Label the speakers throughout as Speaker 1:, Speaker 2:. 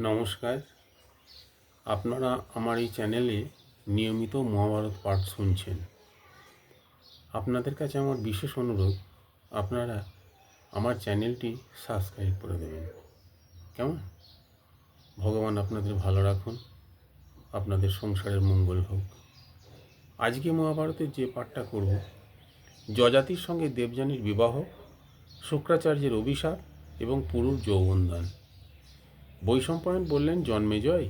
Speaker 1: নমস্কার। আপনারা আমার এই চ্যানেলে নিয়মিত মহাভারত পাঠ শুনছেন। আপনাদের কাছে আমার বিশেষ অনুরোধ, আপনারা আমার চ্যানেলটি সাবস্ক্রাইব করে দেবেন। কেমন? ভগবান আপনাদের ভালো রাখুন, আপনাদের সংসারের মঙ্গল হোক। আজকে মহাভারতের যে পাঠটা করব, যজাতির সঙ্গে দেবযানীর বিবাহ, শুক্রাচার্যের অভিশাপ এবং পুরুষ যৌবনদান। বৈশম্পায়ন বললেন জন্মেজয়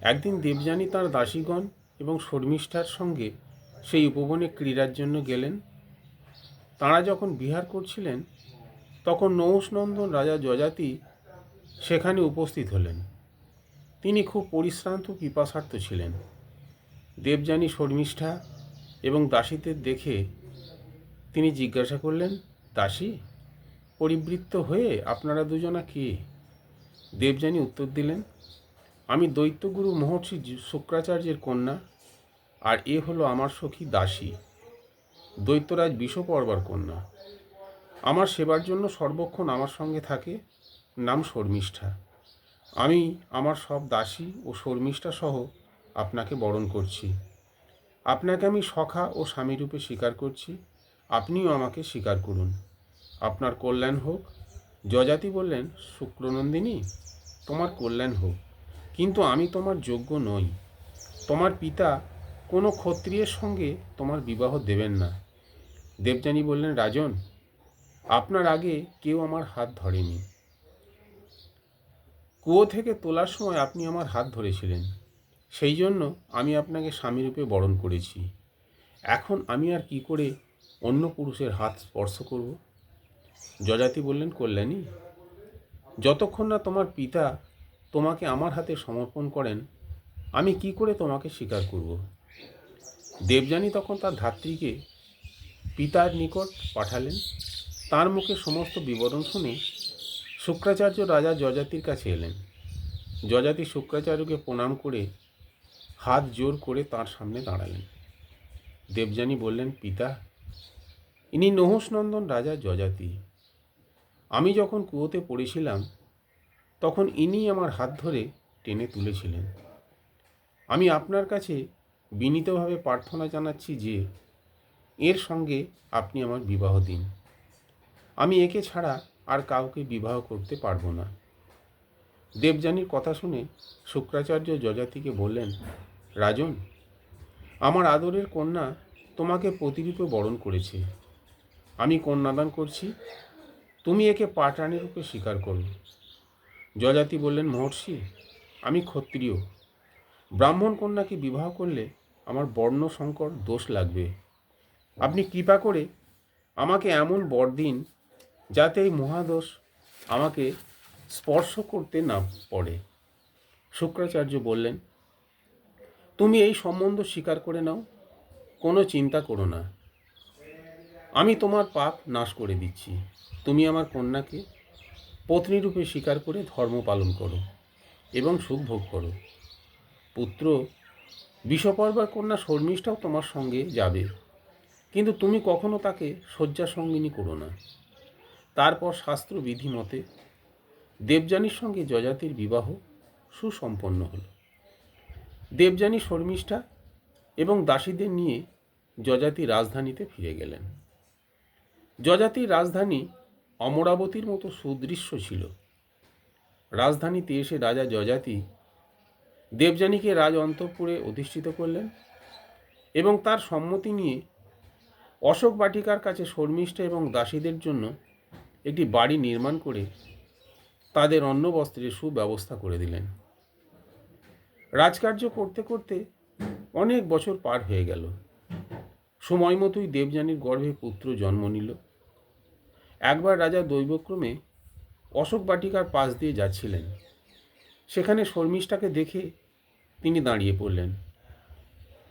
Speaker 1: একদিন দেবযানী তার দাসীগণ এবং শর্মিষ্ঠার সঙ্গে সেই উপবনে ক্রীড়ার জন্য গেলেন। তাঁরা যখন বিহার করছিলেন, তখন নৌষনন্দন রাজা যজাতি সেখানে উপস্থিত হলেন। তিনি খুব পরিশ্রান্ত পিপাসার্থ ছিলেন। দেবযানী শর্মিষ্ঠা এবং দাসীদের দেখে তিনি জিজ্ঞাসা করলেন, দাসী, পরিবৃত্ত হয়ে আপনারা দুজনা কে? দেবযানী উত্তর দিলেন, আমি দৈত্যগুরু মহর্ষি শুক্রাচার্যের কন্যা, আর এ হলো আমার সখী দাসী। দৈত্যরাজ বিষপর্বার কন্যা। আমার সেবার জন্য সর্বক্ষণ আমার সঙ্গে থাকে, নাম শর্মিষ্ঠা। আমি আমার সব দাসী ও শর্মিষ্ঠা সহ আপনাকে বরণ করছি। আপনাকে আমি সখা ও স্বামীরূপে স্বীকার করছি, আপনিও আমাকে স্বীকার করুন। আপনার কল্যাণ হোক যজাতি বললেন, শুক্রনন্দিনী, তোমার কল্যাণ হোক। কিন্তু আমি তোমার যোগ্য নই। তোমার পিতা কোনো ক্ষত্রিয়ের সঙ্গে তোমার বিবাহ দেবেন না। দেবযানী বললেন, রাজন, আপনার আগে কেউ আমার হাত ধরেনি। কুয়ো থেকে তোলার সময় আপনি আমার হাত ধরেছিলেন। সেই জন্য আমি আপনাকে স্বামীরূপে বরণ করেছি। এখন আমি আর কি করে অন্য পুরুষের হাত স্পর্শ করব? যজাতি বললেন, কল্যাণী, যতক্ষণ না তোমার পিতা তোমাকে আমার হাতে সমর্পণ করেন, আমি কি করে তোমাকে স্বীকার করব? দেবযানী তখন তার ধাত্রীকে পিতার নিকট পাঠালেন। তার মুখে সমস্ত বিবরণ শুনে শুক্রাচার্য রাজা যজাতির কাছে এলেন। যজাতি শুক্রাচার্যকে প্রণাম করে হাত জোর করে তার সামনে দাঁড়ালেন। দেবযানী বললেন, পিতা, ইনি নহুষনন্দন রাজা যজাতি আমি যখন কুয়োতে পড়েছিলাম, তখন ইনি আমার হাত ধরে টেনে তুলেছিলেন। আমি আপনার কাছে বিনীতভাবে প্রার্থনা জানাচ্ছি যে, এর সঙ্গে আপনি আমার বিবাহ দিন। আমি একে ছাড়া আর কাউকে বিবাহ করতে পারব না। দেবযানীর কথা শুনে শুক্রাচার্য যজাতিকে বললেন, রাজন, আমার আদরের কন্যা তোমাকে প্রতিরূপে বরণ করেছে। আমি কন্যাদান করছি তুমি একে পাটানি রূপে স্বীকার করো যজাতি বললেন, মহর্ষি, আমি ক্ষত্রিয়। ব্রাহ্মণ কন্যাকে বিবাহ করলে আমার বর্ণ সংকর দোষ লাগবে। আপনি কৃপা করে আমাকে এমন বর দিন যাতে এই মহাদোষ আমাকে স্পর্শ করতে না পড়ে শুক্রাচার্য বললেন, তুমি এই সম্বন্ধ স্বীকার করে নাও, কোনো চিন্তা করো না। আমি তোমার পাপ নাশ করে দিচ্ছি। তুমি আমার কন্যাকে পত্নীরূপে স্বীকার করে ধর্ম পালন করো এবং সুখ ভোগ করো। পুত্র বিষপর্বার কন্যা শর্মিষ্ঠাও তোমার সঙ্গে যাবে। কিন্তু তুমি কখনো তাকে শয্যা সঙ্গিনী করো না। তারপর শাস্ত্র বিধি মতে দেবযানীর সঙ্গে যজাতির বিবাহ সুসম্পন্ন হল। দেবযানী শর্মিষ্ঠা এবং দাসীদের নিয়ে যজাতি রাজধানীতে ফিরে গেলেন। যজাতির রাজধানী অমরাবতীর মতো সুদৃশ্য ছিল। রাজধানীতে এসে রাজা যজাতি দেবযানীকে রাজ অন্তঃপুরে অধিষ্ঠিত করলেন এবং তার সম্মতি নিয়ে অশোক বাটিকার কাছে শর্মিষ্ঠা এবং দাসীদের জন্য একটি বাড়ি নির্মাণ করে তাদের অন্ন বস্ত্রের সুব্যবস্থা করে দিলেন। রাজকার্য করতে করতে অনেক বছর পার হয়ে গেল। সময় মতোই দেবযানীর গর্ভে পুত্র জন্ম নিল। একবার রাজা দৈবক্রমে অশোক বাটিকার পাশ দিয়ে যাচ্ছিলেন। সেখানে শর্মিষ্ঠাকে দেখে তিনি দাঁড়িয়ে পড়লেন।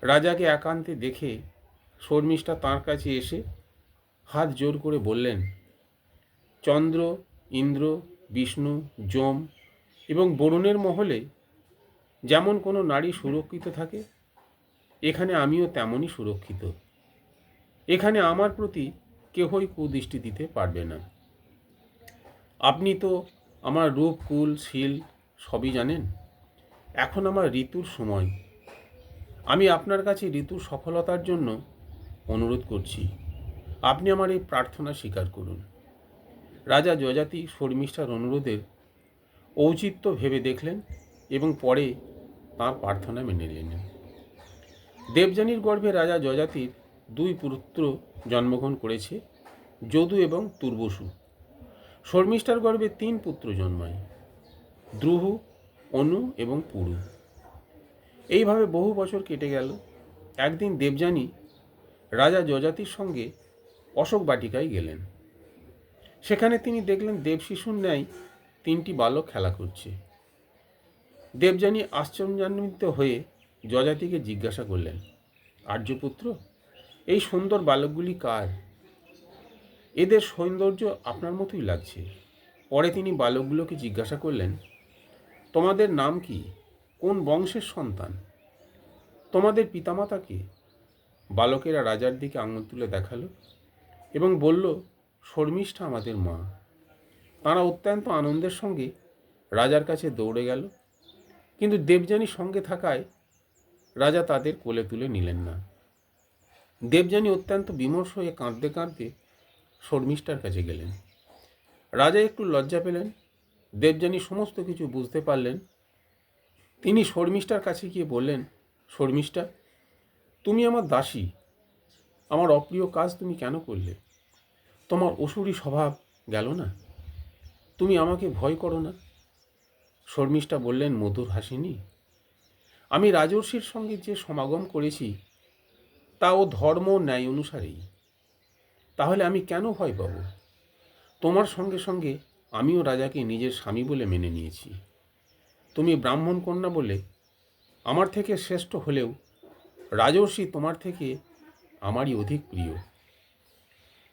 Speaker 1: রাজাকে একান্তে দেখে শর্মিষ্ঠা তাঁর কাছে এসে হাত জোর করে বললেন, চন্দ্র, ইন্দ্র, বিষ্ণু, যম এবং বরুণের মহলে যেমন কোনো নারী সুরক্ষিত থাকে, এখানে আমিও তেমনই সুরক্ষিত। এখানে আমার প্রতি কেহই কুদৃষ্টি দিতে পারবে না। আপনি তো আমার রূপ, কুল, শীল সবই জানেন। এখন আমার ঋতুর সময়। আমি আপনার কাছে ঋতুর সফলতার জন্য অনুরোধ করছি। আপনি আমার এই প্রার্থনা স্বীকার করুন। রাজা যজাতি শর্মিষ্ঠার অনুরোধের ঔচিত্য ভেবে দেখলেন এবং পরে তাঁর প্রার্থনা মেনে নিলেন। দেবযানীর গর্ভে রাজা যজাতির দুই পুত্র জন্মগ্রহণ করেছে, যদু এবং তুর্বসু শর্মিষ্ঠার গর্ভে তিন পুত্র জন্মায় দ্রুহু অনু এবং পুরু। এইভাবে বহু বছর কেটে গেল। একদিন দেবযানী রাজা যজাতির সঙ্গে অশোক বাটিকায় গেলেন। সেখানে তিনি দেখলেন দেবশিশুর ন্যায় তিনটি বালক খেলা করছে। দেবযানী আশ্চর্যান্বিত হয়ে যজাতিকে জিজ্ঞাসা করলেন, আর্যপুত্র এই সুন্দর বালকগুলি কার? এদের সৌন্দর্য আপনার মতোই লাগছে। পরে তিনি বালকগুলোকে জিজ্ঞাসা করলেন, তোমাদের নাম কি? কোন বংশের সন্তান? তোমাদের পিতামাতা কে? বালকেরা রাজার দিকে আঙুল তুলে দেখাল এবং বলল, শর্মিষ্ঠা আমাদের মা। তারা অত্যন্ত আনন্দের সঙ্গে রাজার কাছে দৌড়ে গেল, কিন্তু দেবযানী সঙ্গে থাকায় রাজা তাদের কোলে তুলে নিলেন না। দেবযানী অত্যন্ত বিমর্ষ হয়ে কাঁদতে কাঁদতে শর্মিষ্ঠার কাছে গেলেন। রাজা একটু লজ্জা পেলেন। দেবযানী সমস্ত কিছু বুঝতে পারলেন। তিনি শর্মিষ্ঠার কাছে গিয়ে বললেন, শর্মিষ্ঠা, তুমি আমার দাসী। আমার অপ্রিয় কাজ তুমি কেন করলে? তোমার অসুরী স্বভাব গেল না। তুমি আমাকে ভয় করো না শর্মিষ্ঠা বললেন, মধুর হাসিনি, আমি রাজর্ষির সঙ্গে যে সমাগম করেছি তা ও ধর্ম ন্যায় অনুসারেই। তাহলে আমি কেন ভয় পাব তোমার সঙ্গে সঙ্গে আমিও রাজাকে নিজের স্বামী বলে মেনে নিয়েছি। তুমি ব্রাহ্মণ কন্যা বলে আমার থেকে শ্রেষ্ঠ হলেও রাজর্ষি তোমার থেকে আমারই অধিক প্রিয়।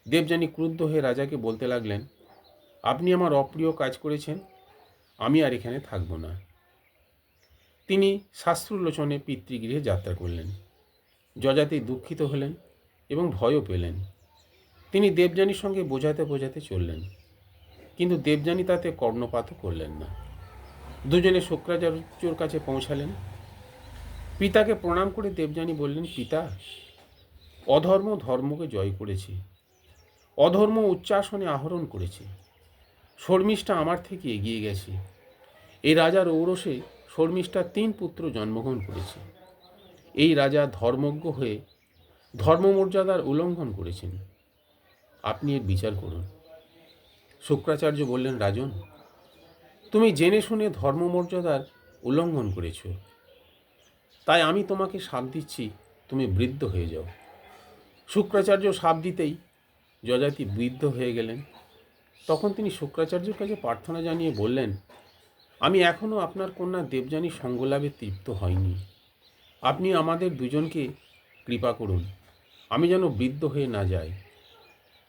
Speaker 1: দেবযানী ক্রুদ্ধ হয়ে রাজাকে বলতে লাগলেন, আপনি আমার অপ্রিয় কাজ করেছেন, আমি আর এখানে থাকব না। তিনি শাস্ত্রলোচনে পিতৃগৃহে যাত্রা করলেন। যজাতি দুঃখিত হলেন এবং ভয়ও পেলেন। তিনি দেবযানীর সঙ্গে বোঝাতে বোঝাতে চললেন, কিন্তু দেবযানী তাতে কর্ণপাতও করলেন না। দুজনে শুক্রাচার্যর কাছে পৌঁছালেন। পিতাকে প্রণাম করে দেবযানী বললেন, পিতা, অধর্ম ধর্মকে জয় করেছে, অধর্ম উচ্চাসনে আহরণ করেছে, শর্মিষ্ঠা আমার থেকে এগিয়ে গেছে। এই রাজার ঔরসে শর্মিষ্ঠার তিন পুত্র জন্মগ্রহণ করেছে। এই রাজা ধর্মজ্ঞ হয়ে ধর্মমর্যাদার উল্লঙ্ঘন করেছেন। আপনি এর বিচার করুন। শুক্রাচার্য বললেন, রাজন, তুমি জেনে শুনে ধর্মমর্যাদার উল্লঙ্ঘন করেছ। তাই আমি তোমাকে সাপ দিচ্ছি, তুমি বৃদ্ধ হয়ে যাও। শুক্রাচার্য সাপ দিতেই যজাতি বৃদ্ধ হয়ে গেলেন। তখন তিনি শুক্রাচার্যের কাছে প্রার্থনা জানিয়ে বললেন, আমি এখনও আপনার কন্যা দেবযানী সঙ্গলাভে তৃপ্ত হয়নি। আপনি আমাদের দুজনকে কৃপা করুন। আমি যেন বৃদ্ধ হয়ে না যাই।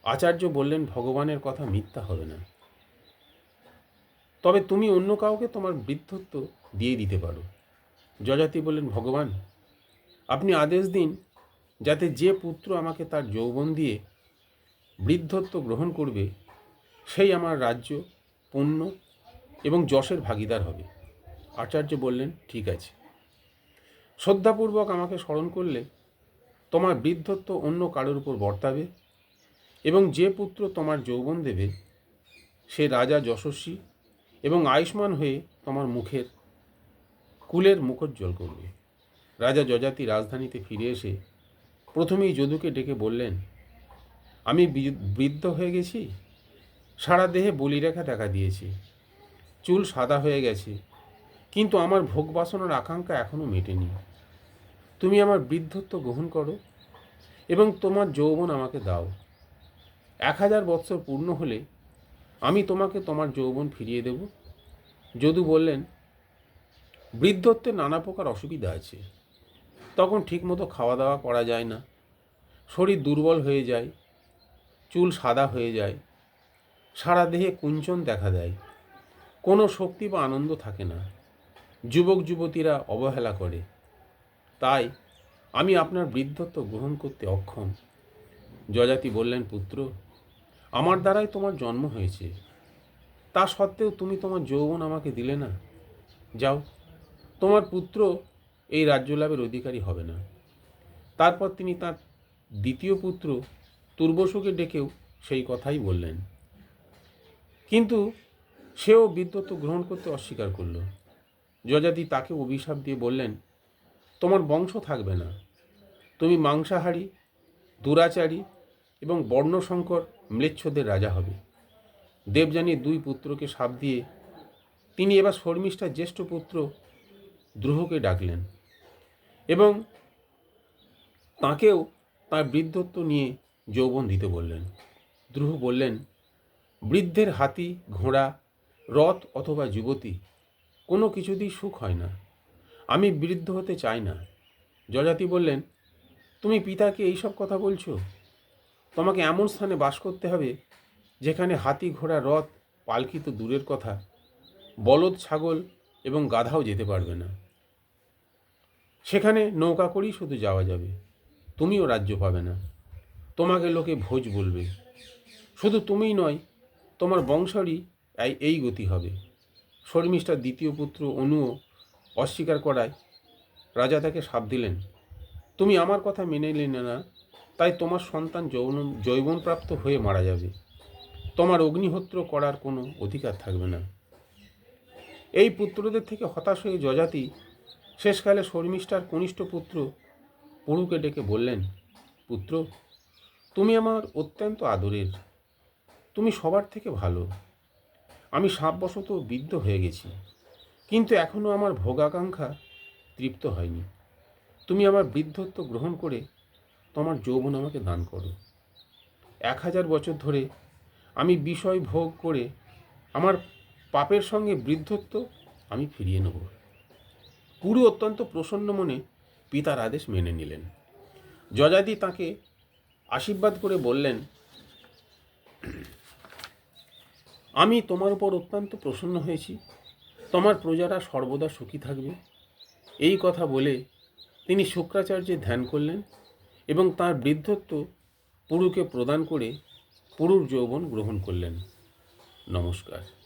Speaker 1: আচার্য বললেন, ভগবানের কথা মিথ্যা হবে না। তবে তুমি অন্য কাউকে তোমার বৃদ্ধত্ব দিয়ে দিতে পারো। যজাতি বললেন, ভগবান, আপনি আদেশ দিন যাতে যে পুত্র আমাকে তার যৌবন দিয়ে বৃদ্ধত্ব গ্রহণ করবে, সেই আমার রাজ্য, পুণ্য এবং যশের ভাগিদার হবে। আচার্য বললেন, ঠিক আছে। শ্রদ্ধাপূর্বক আমাকে স্মরণ করলে তোমার বৃদ্ধত্ব অন্য কারোর উপর বর্তাবে এবং যে পুত্র তোমার যৌবন দেবে, সে রাজা যশস্বী এবং আয়ুষ্মান হয়ে তোমার মুখের কুলের মুখোজ্জ্বল করবে। রাজা যজাতি রাজধানীতে ফিরে এসে প্রথমেই যদুকে ডেকে বললেন, আমি বৃদ্ধ হয়ে গেছি? সারা দেহে বলিরেখা দেখা দিয়েছে। চুল সাদা হয়ে গেছে। কিন্তু আমার ভোগ বাসনার আকাঙ্ক্ষা এখনও মেটেনি। তুমি আমার বৃদ্ধত্ব গ্রহণ করো এবং তোমার যৌবন আমাকে দাও। এক হাজার বৎসর পূর্ণ হলে আমি তোমাকে তোমার যৌবন ফিরিয়ে দেব। যদু বললেন, বৃদ্ধত্বে নানা প্রকার অসুবিধা আছে। তখন ঠিকমতো খাওয়া দাওয়া করা যায় না। শরীর দুর্বল হয়ে যায়। চুল সাদা হয়ে যায়। সারা দেহে কুঞ্চন দেখা দেয়। কোনো শক্তি বা আনন্দ থাকে না। যুবক যুবতীরা অবহেলা করে। তাই আমি আপনার বৃদ্ধত্ব গ্রহণ করতে অক্ষম। যজাতি বললেন, পুত্র, আমার দ্বারাই তোমার জন্ম হয়েছে। তা সত্ত্বেও তুমি তোমার যৌবন আমাকে দিলে না। যাও, তোমার পুত্র এই রাজ্য লাভের অধিকারী হবে না। তারপর তিনি তার দ্বিতীয় পুত্র তুর্বসুকে ডেকেও সেই কথাই বললেন। কিন্তু সেও বিদ্যুৎ গ্রহণ করতে অস্বীকার করল। যজাতি তাকে অভিশাপ দিয়ে বললেন, তোমার বংশ থাকবে না। তুমি মাংসাহারী, দুরাচারী এবং বর্ণশঙ্কর ম্লেচ্ছদের রাজা হবে। দেবযানীর দুই পুত্রকে সাপ দিয়ে তিনি এবার শর্মিষ্ঠার জ্যেষ্ঠ পুত্র দ্রুহকে ডাকলেন এবং তাকেও তার বৃদ্ধত্ব নিয়ে যৌবন দিতে বললেন। দ্রুহ বললেন, বৃদ্ধের হাতি, ঘোড়া, রথ অথবা যুবতী কোনো কিছুতেই সুখ হয় না। আমি বৃদ্ধ হতে চাই না। যজাতি বললেন, তুমি পিতাকে এইসব কথা বলছো? তোমাকে এমন স্থানে বাস করতে হবে যেখানে হাতি ঘোড়া, রথ, পালকি তো দূরের কথা, বলদ, ছাগল এবং গাধাও যেতে পারবে না। সেখানে নৌকা করেই শুধু যাওয়া যাবে। তুমিও রাজ্য পাবে না। তোমাকে লোকে ভোজ বলবে। শুধু তুমিই নয়, তোমার বংশরই এই এই গতি হবে। শর্মিষ্ঠার দ্বিতীয় পুত্র অনুও অস্বীকার করায় রাজা তাকে সাপ দিলেন। তুমি আমার কথা মেনে নিলে না, তাই তোমার সন্তান যৌন, যৌবনপ্রাপ্ত হয়ে মারা যাবে। তোমার অগ্নিহোত্র করার কোনো অধিকার থাকবে না। এই পুত্রদের থেকে হতাশ হয়ে যজাতি শেষকালে শর্মিষ্ঠার কনিষ্ঠ পুত্র পুরুকে ডেকে বললেন, পুত্র, তুমি আমার অত্যন্ত আদরের। তুমি সবার থেকে ভালো। আমি সাপবশত বিদ্ধ হয়ে গেছি। কিন্তু এখনও আমার ভোগাকাঙ্ক্ষা তৃপ্ত হয়নি। তুমি আমার বৃদ্ধত্ব গ্রহণ করে তোমার যৌবন আমাকে দান করো। এক হাজার বছর ধরে আমি বিষয় ভোগ করে আমার পাপের সঙ্গে বৃদ্ধত্ব আমি ফিরিয়ে নেব। পুরো অত্যন্ত প্রসন্ন মনে পিতার আদেশ মেনে নিলেন। যজাদি তাকে আশীর্বাদ করে বললেন আমি তোমার উপর অত্যন্ত প্রসন্ন হয়েছি। তোমার প্রজারা সর্বদা সুখী থাকবে। এই কথা বলে তিনি শুক্রাচার্যে ধ্যান করলেন এবং তার বৃদ্ধত্ব পুরুকে প্রদান করে পুরুর যৌবন গ্রহণ করলেন। নমস্কার।